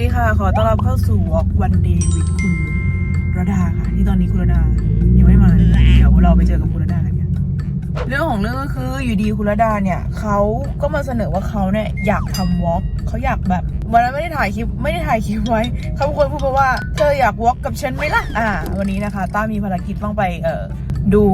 ดีค่ะ ขอต้อนรับเข้าสู่ Walk One Day with คุณระดาค่ะ ที่ตอนนี้คุณระดายังไม่มา เดี๋ยวเราไปเจอกับคุณระดากันค่ะเรื่องของเรื่องก็คืออยู่ดีคุณระดาเนี่ยเขาก็มาเสนอว่าเขาเนี่ยอยากทำวอล์กเขาอยากแบบวันนั้นไม่ได้ถ่ายคลิปไม่ได้ถ่ายคลิปไว้เขาเป็นคนพูดมาว่าเธออยากวอล์กกับฉันไหมล่ะอ่า วันนี้นะคะต้ามีภารกิจต้องไปเอ่อดู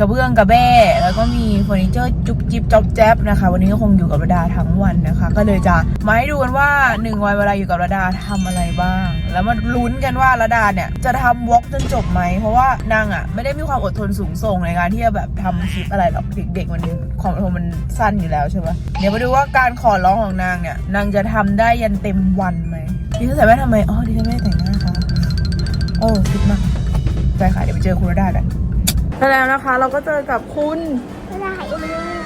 กระเบื้องกระแบ้แล้วก็มีเฟอร์นิเจอร์จุกจิบจ๊อบแจ๊บนะคะ วันนี้ก็คงอยู่กับระดาทั้งวันนะคะ ก็เลยจะมาให้ดูกันว่าหนึ่งวันเวลาอยู่กับระดาทำอะไรบ้าง แล้วมาลุ้นกันว่าระดาเนี่ยจะทำวอล์กจนจบไหมเพราะว่านางอะไม่ได้มีความอดทนสูงส่งในการที่จะแบบทำคลิปอะไรหรอกเด็กๆมันความอดทนมันสั้นอยู่แล้วใช่ปะเดี๋ยวมาดูว่าการขอร้องของนางเนี่ยนางจะทำได้ยันเต็มวันไหมดิฉันใส่แว่นทำไมอ๋อดิฉันไม่ได้แต่งหน้าค่ะโอ้คิดมากไปค่ะเดี๋ยวไปเจอคุณระดากัน แล้วนะคะเราก็เจอกับคุณไม่ได้เลย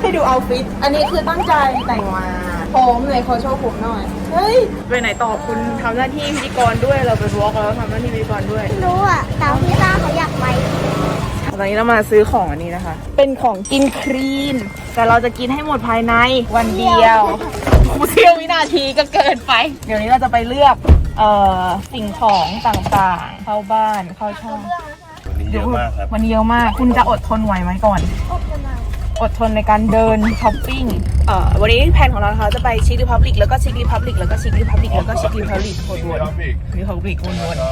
ให้ดูเอาฟิต อันนี้คือตั้งใจแต่งมาผมเลยเขาโชว์ผมหน่อย เฮ้ย ไปไหนต่อคุณทำหน้าที่พิธีกรด้วย เราไปวอล์กแล้วทำหน้าที่พิธีกรด้วยไม่รู้อะแต่พี่ต้าเขาอยากไป ตอนนี้เรามาซื้อของอันนี้นะคะ เป็นของกินครีน แต่เราจะกินให้หมดภายในวันเดียวกูเที่ยววินาทีก็เกินไป เดี๋ยวนี้เราจะไปเลือก เอ่อ สิ่งของต่างๆ เข้าบ้าน เข้าช่องวันนี้ เยอะมากครับวันนี้เยอะมาก คุณจะอดทนไหวไหมก่อนโอ้โหนะอดทนในการเดินช้อปปิ้ง เอ่อวันนี้แผนของเรานะคะจะไปชิครีพับลิกแล้วก็ชิครีพับลิกแล้วก็ชิครีพับลิกแล้วก็ชิครีพับลิกวนมีวนท็อปิกรีพับลิกวนวนก็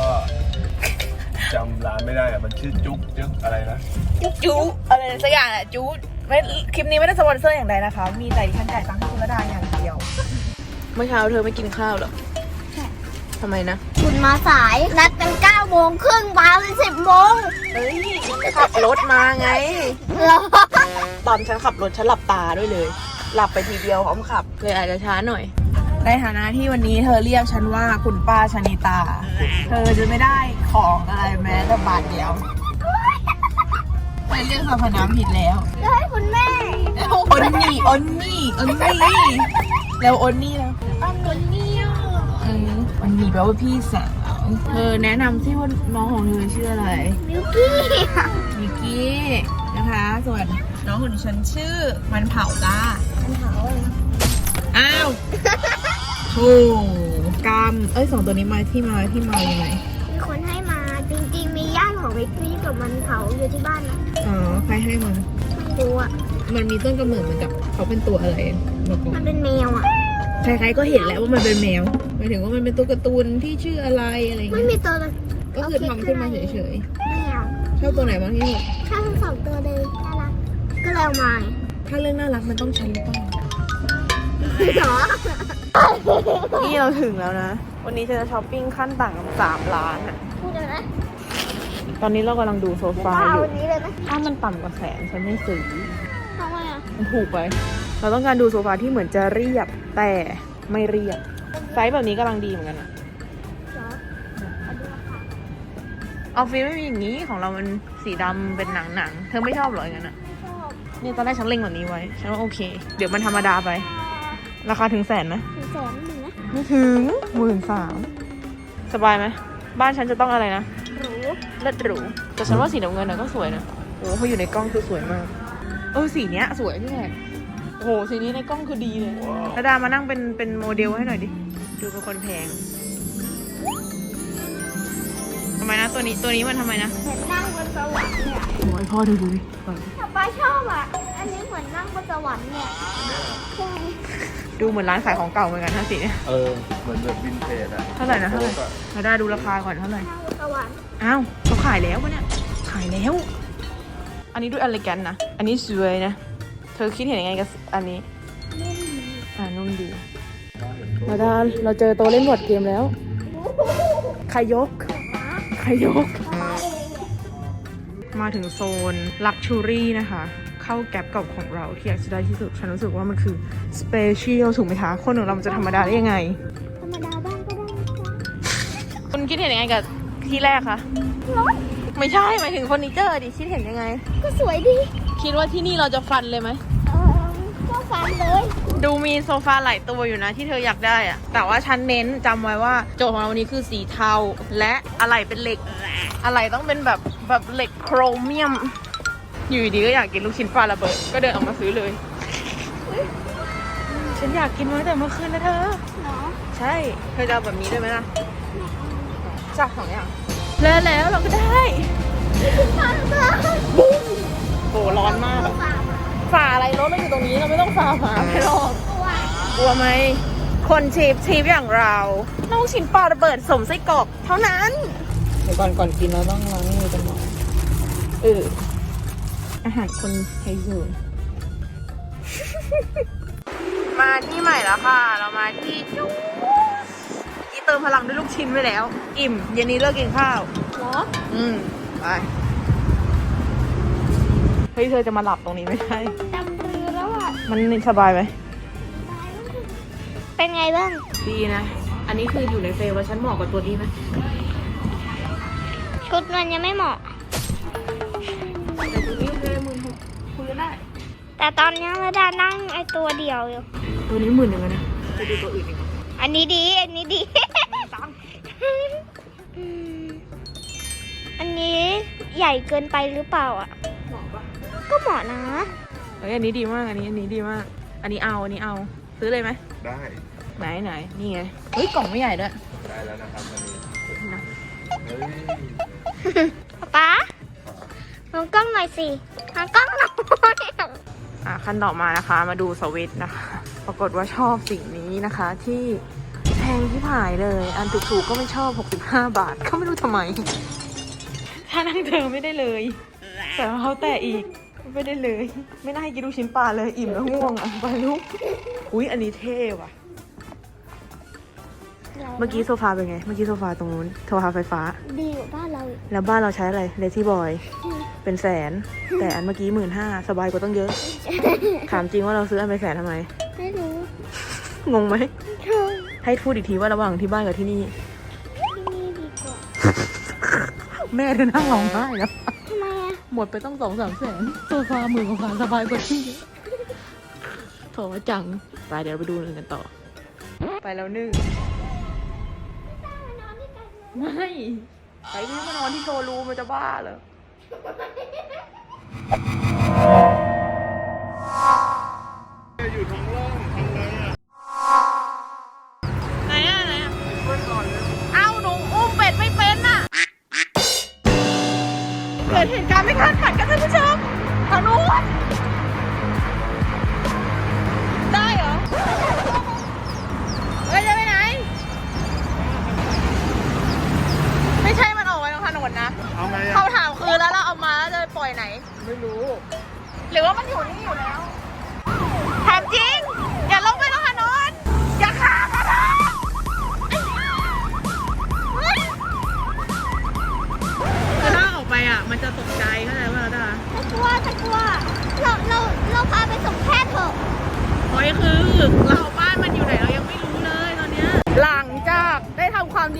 จำร้านไม่ได้อะมันชื่อจุ๊กจึ๊กอะไรนะจูอะไรสักอย่างแหละจูไม่คลิปนี้ไม่ได้สปอนเซอร์อย่างใดนะคะ มีแต่ดิฉันจ่ายตังค์ให้คุณระดาอย่างเดียว เมื่อเช้าเธอไม่กินข้าวเหรอทำไมนะ คุณมาสาย นัดกัน9โมงครึ่งมาเป็น10โมง เฮ้ยขับรถมาไงเหรอตอนฉันขับรถฉันหลับตาด้วยเลย หลับไปทีเดียวพร้อมขับ เลยอาจจะช้าหน่อย ในฐานะที่วันนี้เธอเรียกฉันว่าคุณป้าชนิตา เธอจะไม่ได้ของอะไรแม้แต่บาทเดียวไปเรียกสรรพนามผิดแล้วแล้วให้คุณแม่อนนี่อนนี่อนนี่แล้วอนนี่แล้วอันนี้เอออนนี่แปลว่าพี่สาว เธอแนะนำที่ว่าน้องของเธอชื่ออะไรมิวกี้มิกกี้นะคะ ส่วนน้องของดิฉันชื่อมันเผาจ้าอันเผาเลยอ้าวโธ่กรรมเอ้ยสองตัวนี้มาที่มาที่มายังไงมีคนให้มาจริงๆ มีญาติของมิวกี้กับมันเผาอยู่ที่บ้านนะอ๋อใครให้มันไม่รู้อะมันมีต้นกำเนิดเหมือนกับเขาเป็นตัวอะไรมาก่อมันนเป็นแมวอะ ใครๆก็เห็นแล้วว่ามันเป็นแมวหมายถึงว่ามันเป็นตัวการ์ตูนที่ชื่ออะไรอะไรอย่างไม่เงี้ยมีตัวเลยก็คือทำขึ้นมาเฉยแมวๆชอบตัวไหนบ้างที่สุดถ้าทั้งสองตัวเลยน่ารักก็เลยเอามาถ้าเรื่องน่ารักมันต้องฉันหรือเปล่า เหรอนี่เราถึงแล้วนะ วันนี้ฉันจะช้อปปิ้งขั้นต่างกันสามล้านอะพูดเลยนะตอนนี้เรากำลังดูโซฟาเอาอยู่วันนี้เลยไหมถ้ามันต่ำกว่าแสนฉันไม่ซื้อทำไมอะ มันถูกไป เราต้องการดูโซฟาที่เหมือนจะเรียบแต่ไม่เรียบ ไซส์แบบนี้กำลังดีเหมือนกันอะเหรอเอาดูราคาออฟฟิศไม่มีอย่างนี้ของเรามันสีดำเป็นหนังหนังๆเธอไม่ชอบเหรออย่างนั้นอะชอบนี่ตอนแรกฉันเล็งแบบนี้ไว้ ฉันว่าโอเค เดี๋ยวมันธรรมดาไป ราคาถึงแสนไหมถึงแสนหนึ่งนะไม่ถึงหมื่นสามสบายไหมบ้านฉันจะต้องอะไรนะหรูเลิศหรูแต่ฉันว่าสีน้ำเงินน่ะก็สวยนะโอ้พออยู่ในกล้องคือสวยมากเออสีเนี้ยสวยพี่แขก โอ้โหสีนี้ในกล้องคือดีเลยระดามานั่งเป็นเป็นโมเดลให้หน่อยดิ ดูเป็นคนแพงทำไมนะตัวนี้ตัวนี้มันทำไมนะเหมือนนั่งบนสวรรค์เนี่ยโอ้ยพ่อดูดูดิถ้าป้าชอบอะ อันนี้เหมือนนั่งบนสวรรค์เนี่ยใช่ดูเหมือนร้านขายของเก่าเหมือนกันนะสีเนี่ยเออ เหมือนแบบวินเทจอะเท่าไหร่นะเท่าไหร่ระดาดูราคาก่อนเท่าไหร่นั่งบนสวรรค์อ้าวเขาขายแล้วปะเนี่ยขายแล้ว อันนี้ดูอ l ล g ก n นะ อันนี้สวยนะเธอคิดเห็นยังไงกับอันนี้ อ่านุ่มดี มาดาเราเจอโตะเล่นบอร์ดเกมแล้ว ใครยก ใครยก มาถึงโซนลักชูรี่นะคะ เข้าแก๊ปกับของเราที่อยากจะได้ที่สุด ฉันรู้สึกว่ามันคือสเปเชียลถูกไหมคะ คนของเรามันจะธรรมดาได้ยังไง ธรรมดาบ้างก็ได้นะจ๊ะคุณคิดเห็นยังไงกับที่แรกคะรถไม่ใช่หมายถึงเฟอร์นิเจอร์ดิคิดเห็นยังไง ก็สวยดี คิดว่าที่นี่เราจะฟันเลยไหมเออก็ ฟันเลยดูมีโซฟาหลายตัวอยู่นะที่เธออยากได้อะแต่ว่าฉันเน้นจำไว้ว่าโจทย์ของเราวันนี้คือสีเทา และอะไรเป็นเหล็ก อะไรต้องเป็นแบบแบบเหล็กโครเมียม อยู่ดีๆก็อยากกินลูกชิ้นปลาระเบิด ก็เดินออกมาซื้อเลย ฉันอยากกินมาตั้งแต่เมื่อคืนนะเธอ เนาะใช่ เธอจะเอาแบบนี้ได้ไหมล่ะจักสองอย่างแล้วแล้วเราก็ได้โหร้อนมากอะ ฝ่าอะไรรถเราอยู่ตรงนี้เราไม่ต้องฝ่าหมาไปหรอกกลัวไหมคนชีพชีพอย่างเราต้องชิมปลาระเบิดสมไส้กรอกเท่านั้นเดี๋ยวก่อนก่อนกินเราต้องล้างมือกันหน่อยเอออาหารคนไทยสูนมาที่ใหม่แล้วค่ะ เรามาที่จุ๊กอีเติมพลังด้วยลูกชิ้นไปแล้ว อิ่มเย็นนี้เลิกกินข้าวเหรอ อืมไปเฮ้ยเธอจะมาหลับตรงนี้ไม่ใช่จำปือแล้วอะมันสบายไหมเป็นไงบ้าง ดีนะ อันนี้คืออยู่ในเฟรมว่าฉันเหมาะกับตัวนี้ไหมชุดมันยังไม่เหมาะ แต่ตัวนี้เฟรมมือหกคุยกันได้ แต่ตอนนี้ระดานั่งไอตัวเดียวอยู่ ตัวนี้หมื่นหนึ่งเลยนะจะดูตัวอื่นอีกอันนี้ดี อันนี้ดีตังอืมอันนี้ใหญ่เกินไปหรือเปล่าอะเหมาะปะก็ เหมาะนะ เฮ้ยอันนี้ดีมากอันนี้อันนี้ดีมาก อันนี้เอาอันนี้เอาซื้อเลยไหมได้ ไหนไหนนี่ไงเฮ้ยกล่องไม่ใหญ่ด้วยได้แล้วนะครับวันนี้นะเฮ้ยป๊าลองกล้องหน่อยสิลองกล้องหน่อยอะขั้นต่อมานะคะ มาดูสวิตช์นะคะ ปรากฏว่าชอบสิ่งนี้นะคะ ที่แพงที่ผายเลย อันถูกๆก็ไม่ชอบ 65 บาทก็ไม่รู้ทำไม ถ้านั่งเธอไม่ได้เลย แต่ว่าเขาแต่อีก ไม่ได้เลย ไม่น่าให้กินลูกชิ้นปลาเลยอิ่มแล้วง่วงอะไปลุกอุ้ยอันนี้เท่ว่ะ เมื่อกี้โซฟาเป็นไง เมื่อกี้โซฟาตรงนู้นโซฟาไฟฟ้า ดีกว่าบ้านเราอีกแล้วบ้านเราใช้อะไรเลซี่บอย เป็นแสน แต่อันเมื่อกี้หมื่นห้าสบายกว่าต้องเยอะ ถามจริงว่าเราซื้ออันเป็นแสนทำไม ไม่รู้งงไหมเธอให้พูดอีกทีว่าระหว่างที่บ้านกับที่นี่ที่นี่ดีกว่า แม่เธอนั่งร้องไห้แล้วทำไมอะ หมดไปต้องสองสามแสนโซฟาหมื่นกว่าบาทสบายกว่าที่โถจัง ไปเดี๋ยวเราไปดูหนึ่งกันต่อ ไปแล้วหนึ่งไม่ไปนี่มานอนที่โชว์รูมมันจะบ้าเหรอ กิดเหตุการณ์ไม่คาดฝันกันท่านผู้ชมทางนู้น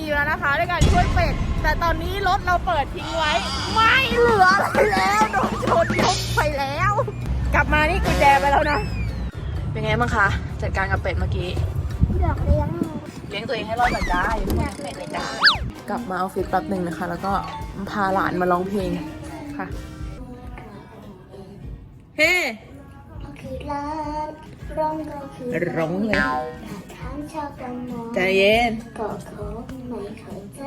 ทำความดีแล้วนะคะด้วยการช่วยเป็ด แต่ตอนนี้รถเราเปิดทิ้งไว้ ไม่เหลืออะไรแล้วโดนชนยกไปแล้ว กลับมานี่กุญแจไปแล้วนะ เป็นไงบ้างคะ จัดการกับเป็ดเมื่อกี้ อยากเลี้ยงเลี้ยงตัวเองให้รอดก่อนจ้อย่าเพิ่งเป็ดเลยจ้ากลับมาออฟฟิศแป๊บหนึ่งนะคะ แล้วก็พาหลานมาร้องเพลงค่ะ เฮ้ คือร้านร้องก็คือร้องเลยางชาวประมงใจเย็นก็คงไม่เข้าใจ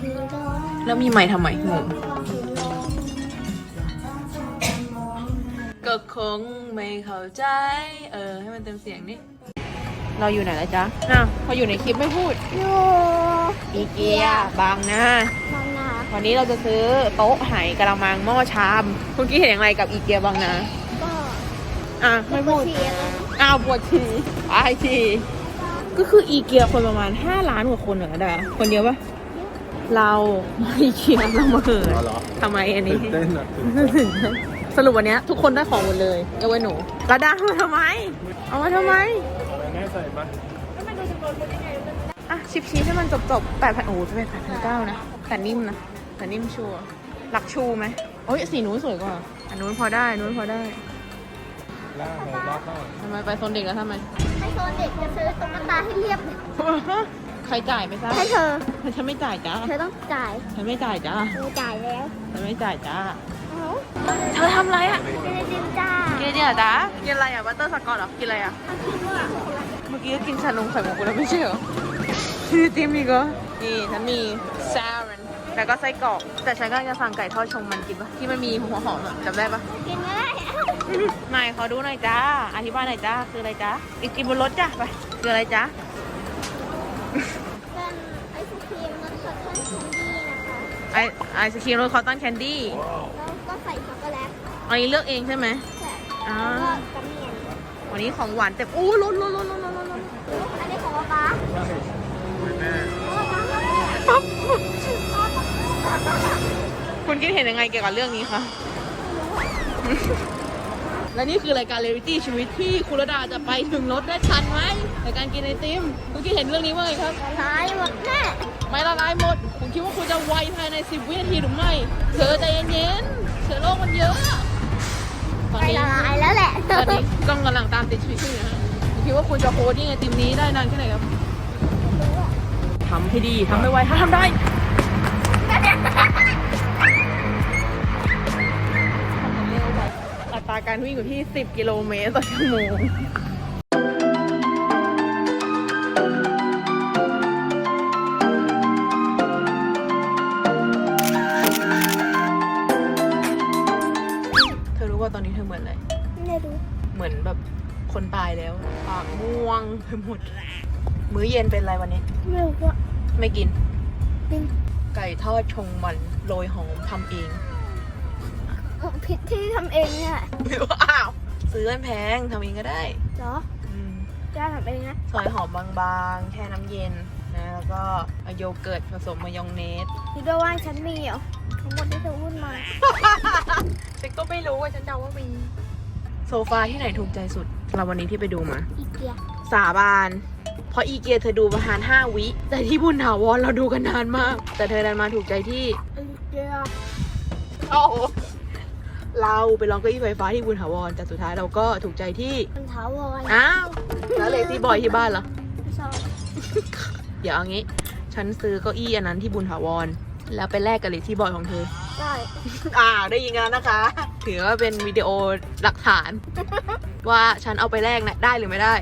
คือร้องแล้วมีไม้ทำไมงงก็คือร้องก็คงไม่เข้าใจ เออ ให้มันเต็มเสียงนี่เราอยู่ไหนแล้วจ๊ะอ้าวพออยู่ในคลิปไม่พูดอยู่อีเกียบางนาบางนาวันนี้เราจะซื้อโต๊ะไหกระมังหม้อชาม คุณกี้เห็นอย่างไรกับอีเกียบางนาก็อะไม่พูดเสียแล้ว อ้าวปวดฉี่ไปฉี่ก็คืออีเกียคนประมาณ 5 ล้านกว่าคนเหรอดาคนเดียวปะเรามาอีเกียเรามาเหินเอาเหรอทำไมอันนี้ ตื่นเต้นอะตื่นเต้นสรุปวันเนี้ยทุกคนได้ของหมดเลยยกเว้นหนูระดาเอามาทำไม เอามาทำไมอะไรแม่ใส่มาอะชิปชีสให้มันจบจบแปดพันโอ้แปดพันเก้านะแต่นิ่มนะแต่นิ่มชัวร์หลักชูไหมโอ้ยสีนู้นสวยกว่าอันนู้นพอได้อันนู้นพอได้ ล่าเลยล่าเข้าทำไมไปโซนเด็กแล้วทำไม ให้โซนเด็กจะซื้อตุ๊กตาให้เรียบเลยใครจ่ายไม่ทราบให้เธอ ฉันไม่จ่ายจ้า เธอต้องจ่ายฉันไม่จ่ายจ้า เธอจ่ายแล้ว ฉันไม่จ่ายจ้าเอ้าเธอทำอะไรอะ เจนจินจ้าแกกินอะไรอะจ๊ะกินอะไรอะบัตเตอร์สกอตเหรอ กินอะไรอะ เมื่อกี้ก็กินชานมไข่มุกไปแล้วไม่ใช่เหรอที่ติมอีกเหรอนี่ฉันมีแซลมอนแล้วก็ไส้กรอก แต่ฉันก็จะสั่งไก่ทอดชงมันกินปะที่มันมีหัวหอมอะจำได้ปะกินไม่ ได้ไม่ขอดูหน่อยจ้า อธิบายหน่อยจ้า คืออะไรจ้าอีกกินบนรถจ้ะไป คืออะไรจ้าเป็นไอศครีมรสช็อกโกแลตแคนดี้นะคะไอไอศครีมรสคอตตอนแคนดี้ แล้วก็ใส่ช็อกโกแลตอันนี้เลือกเองใช่ไหมใส่อ่าแล้วก็กระเมียนวันนี้ของหวานเต็มอู้ล้นล้นล้นล้นล้นล้นล้นอันนี้ของป๊าป๊าคุณคิดเห็นยังไงเกี่ยวกับเรื่องนี้คะ และนี่คือรายการเรียลิตี้ชีวิตที่คุณระดาจะไปถึงรถได้ทันไหมในการกินไอติมคุณคิดเห็นเรื่องนี้ว่าไงครับท้ายหมดแน่ไม่ละลายหมดคุณคิดว่าคุณจะไวภายใน 10 วินาทีหรือไม่เธอใจเย็นๆเชื้อโรคมันเยอะตอนไปนี้ละลายแล้วแหละตอนนี้กล้องกำลังตามติดชีวิตอยู่นะฮะคุณคิดว่าคุณจะโพสต์ยังไงติมนี้ได้นานแค่ไหนครับทำให้ดีทำให้ไวถ้าทำได้ วิ่งอยู่ที่ 10 กิโลเมตรต่อชั่วโมงเธอรู้ว่าตอนนี้เธอเหมือนอะไรไม่รู้เหมือนแบบคนตายแล้ว ปากม่วงไปหมด มื้อเย็นเป็นอะไรวันนี้ ไม่รู้ว่าไม่กินเป็นไก่ทอดชงมันโรยหอมทำเอง ผิดที่ทำเองเนี่ยอ้าวซื้อมันแพงทำเองก็ได้เหรออืมจะทำเองนะซอยหอมบางๆ แค่น้ำเย็นนะแล้วก็เอาโยเกิร์ตผสมมายองเนสคิดว่าว่าฉันมีเหรอทั้งหมดที่เธอพูดมาฉันก็ไม่รู้ว่าฉันจะว่ามี โซฟาที่ไหนถูกใจสุดเราวันนี้ที่ไปดูมา อีเกียสาบาน เพราะอีเกียเธอดูประมาณ5วิ แต่ที่บุญถาวรเราดูกันนานมาก แต่เธอดันมาถูกใจที่อีเกียโอ้โห เราไปลองเก้าอี้ไฟฟ้าที่บุญถาวรแต่สุดท้ายเราก็ถูกใจที่มันถาวรอ้าวแล้วเลซี่บอยที่บ้านเหรอไม่ชอบเดี๋ยวเอางี้ ฉันซื้อเก้าอี้อันนั้นที่บุญถาวรแล้วไปแลกกับเลซี่บอยของเธอ ได้ อ่าได้ยินกันแล้วนะคะ ถือว่าเป็นวิดีโอหลักฐาน ว่าฉันเอาไปแลกนะได้หรือไม่ได้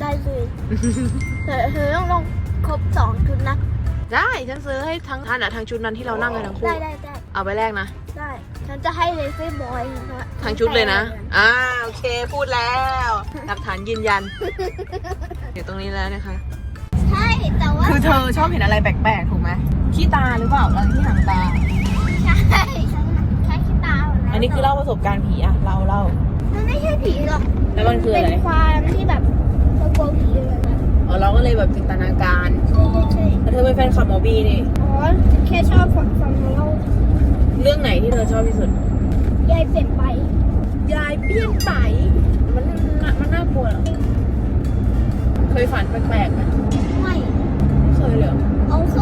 ได้เลยเธอเธอต้องลงครบสองชุดนะ ได้ ฉันซื้อให้ทั้งอันอะทั้งชุดนั้นที่เรานั่งกันทั้งคู่ ได้ได้ได้เอาไปแลกนะได้ ฉันจะให้เลซี่บอยนะทั้งชุดเลยนะ อ่า โอเค พูดแล้ว หลักฐานยืนยันเดี๋ยวตรงนี้แล้วนะคะ ใช่ แต่ว่าคือเธอชอบเห็นอะไรแปลกๆ ถูกไหมขี้ตาหรือเปล่าเราที่หางตา ใช่ฉันแค่คิดตาหมดแล้วอันนี้คือเล่าประสบการณ์ผีอะเราเล่ามันไม่ใช่ผีหรอกแล้วมันคืออะไรเป็นความที่แบบเรากลัวผีเลยนะอ๋อเราก็เลยแบบจินตนาการ ใช่ใช่ใช่แล้วเธอเป็นแฟนคลับหมอบีนี่ อ๋อแค่ชอบฟังฟังเรา เรื่องไหนที่เธอชอบที่สุด ยายเปลี่ยนไป ยายเปลี่ยนไป มันน่ามันน่ากลัวเหรอ เคยฝันแปลกๆไหมไม่ ไม่เคยเลยเหรอ เอาเคยเค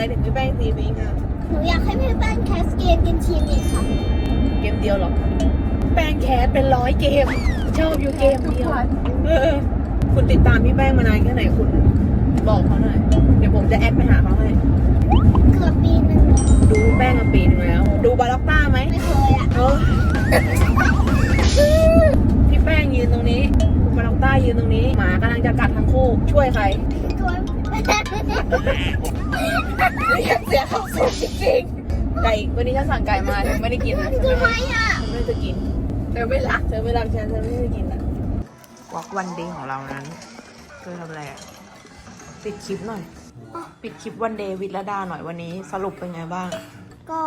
อะฝากอะไรถึงพี่แป้งซีบิงอะหนูอยากให้พี่แป้งแคสเกมกินชีมอีกค่ะเกมเดียวเหรอ แป้งแคสเป็นร้อยเกม ชอบอยู่เกมเดียวเออคุณติดตามพี่แป้งมานานแค่ไหนคุณ บอกเขาหน่อย เดี๋ยวผมจะแอดไปหาเขาให้เกือบปีหนึ่งแล้วดูพี่แป้งมาปีนึงแล้ว ดูบาล็อกต้าไหมไม่เคยอะเออพี่แป้งยืนตรงนี้คุณบาล็อกต้ายืนตรงนี้ หมากำลังจะกัดทั้งคู่ ช่วยใครตัวอยาก เสียเข้าสุดจริงๆไก่วันนี้ฉันสั่งไก่มาฉันไม่ได้กินนะทำไมอะฉันไม่ได้จะกินเธอไม่รักเธอไม่รักฉันฉันไม่ได้กินอะวอกวันเดย์ของเรานั้นเธอทำอะไรอะปิดคลิปหน่อย ปิดคลิปวันเดย์วิดละดาหน่อยวันนี้สรุปเป็นไงบ้าง ก็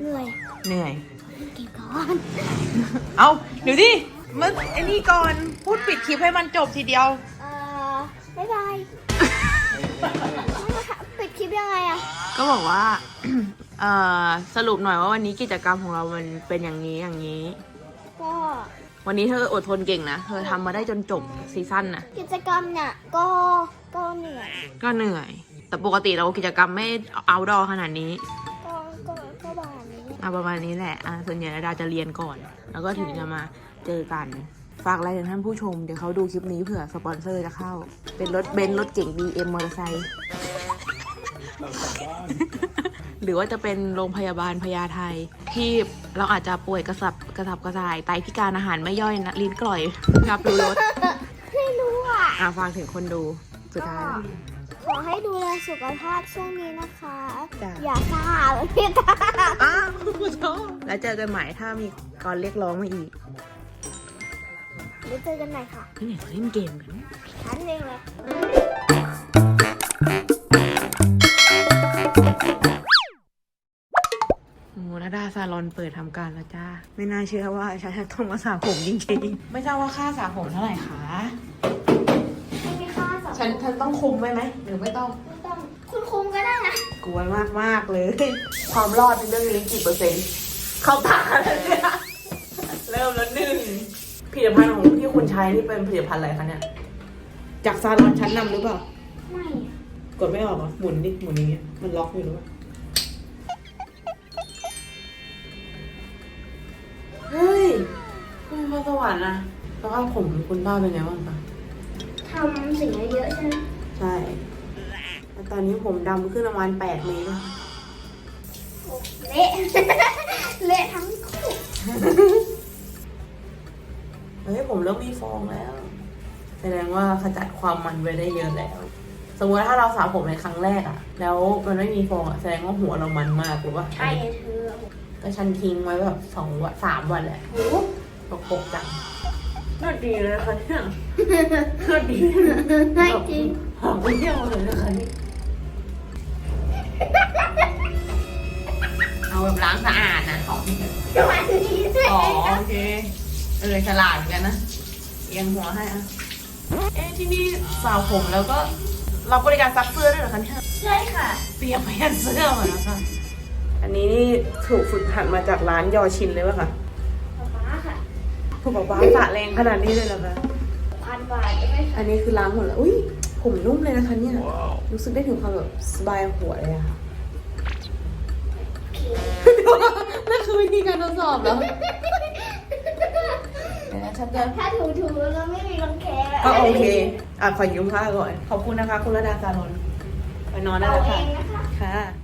เหนื่อยเหนื่อยเก็บก่อนเอาเดี๋ยวดิมันไอ้นี่ก่อนพูดปิดคลิปให้มันจบทีเดียว เอ่อบ๊ายบาย ปิดคลิปยังไงอะก็บอกว่า เอ่อสรุปหน่อยว่าวันนี้กิจกรรมของเรามันเป็นอย่างนี้อย่างนี้ ก็วันนี้เธออดทนเก่งนะ เธอทำมาได้จนจบซีซั่นนะกิจกรรมเนี่ยก็ก็เหนื่อยก็เหนื่อย แต่ปกติเรากิจกรรมไม่เอาดอขนาดนี้ก็ก็ก็ประมาณนี้ อะประมาณนี้แหละอะส่วนใหญ่ดาจะเรียนก่อน แล้วก็ถึงจะมาเจอกัน ฝากอะไรถึงท่านผู้ชม เดี๋ยวเขาดูคลิปนี้เผื่อสปอนเซอร์จะเข้า เป็นรถเบนซ์รถเก่ง BM มอเตอร์ไซค์เรากลับบ้านหรือว่าจะเป็นโรงพยาบาลพญาไทที่เราอาจจะป่วยกระสับกระสับกระส่ายไตพิการอาหารไม่ย่อยนะลิ้นกร่อยรับรู้รสไม่รู้อะอะฟังถึงคนดูสุดท้าย ขอให้ดูแลสุขภาพช่วงนี้นะคะ จ้ะ อย่าซ่าเลยพี่ตา อ้าวผู้ชมแล้วเจอกันใหม่ถ้ามีกรเรียกร้องมาอีก เดี๋ยวเจอกันใหม่ค่ะนี่ไหนเขาเล่นเกมกันฉันเองเลยโอ้นาดาซาลอนเปิดทำการแล้วจ้า ไม่น่าเชื่อว่าฉันจะต้องมาสระผมจริงๆ ไม่ทราบว่าค่าสระผมเท่าไหร่คะ ไม่มีค่าสองฉันฉันต้องคุมไหมไหมหรือไม่ต้อง ไม่ต้อง คุณคุมก็ได้นะ กลัวมากมากๆเลย ความรอดในเรื่องนี้กี่เปอร์เซ็นต์ เข้าตาแล้วเนี่ย ตภัณฑ์ของที่คุณใช้นี่เป็นผลิตภัณฑ์อะไรคะเนี่ย จากซาลอนชั้นนำหรือเปล่า ไม่กดไม่ออกเหรอะหมุนดิหมุนอย่างเงี้ยมันล็อกอยู่หรือเปล่าเฮ้ย คุณพรสวรรค์นะแล้วก็ผมคุณป้าเป็นไงบ้างคะ ทำสิ่งเยอะๆใช่ไหมใช่แล้วตอนนี้ผมดำขึ้นประมาณแปดเมตรแล้วโอ้เละ เละทั้งคู่ เฮ้ยผมเริ่มมีฟองแล้ว แสดงว่าขจัดความมันไปได้เยอะแล้ว สมมติว่าถ้าเราสระผมในครั้งแรกอะแล้วมันไม่มีฟองอะแสดงว่าหัวเรามันมากหรือว่าใช่เธอก็ฉันทิ้งไว้แบบสองวันสามวันแหละโอ้ปกปกจังน่าดีเลยนะคะเนี่ยน่าดีไม่จริงหอมไปเที่ยวเลยนะคะนี่เอาแบบล้างสะอาดนะหอมสวัสดีสิอ๋อโอเค เออฉลาดเหมือนกันนะเอียงหัวให้อะเอ๊ะที่นี่สาวผมแล้วก็รับบริการซักเสื้อด้วยเหรอคะเนี่ยใช่ค่ะ เตรียมไปยันเสื้อมาแล้วค่ะ อันนี้นี่ถูกฝึกหัดมาจากร้านยอชินเลยป่ะคะป๊าป๊าค่ะถูกบอกว่าสระแรงขนาดนี้เลยเหรอคะพันบาทใช่ไหมอันนี้คือล้างหมดแล้ว อุ้ยผมนุ่มเลยนะคะเนี่ยว้าวรู้สึกได้ถึงความแบบสบายหัวเลยอะค่ะนั่นคือวิธีการทดสอบแล้วเดี๋ยวนะ ฉันจะ ถ้าถูๆแล้วไม่มีรังแคก็โอเค อะ ขอยืมผ้าก่อน ขอบคุณนะคะ คุณระดาการนไปนอนได้เอาแล้วเอค่ะ งนะคะ ค่ะ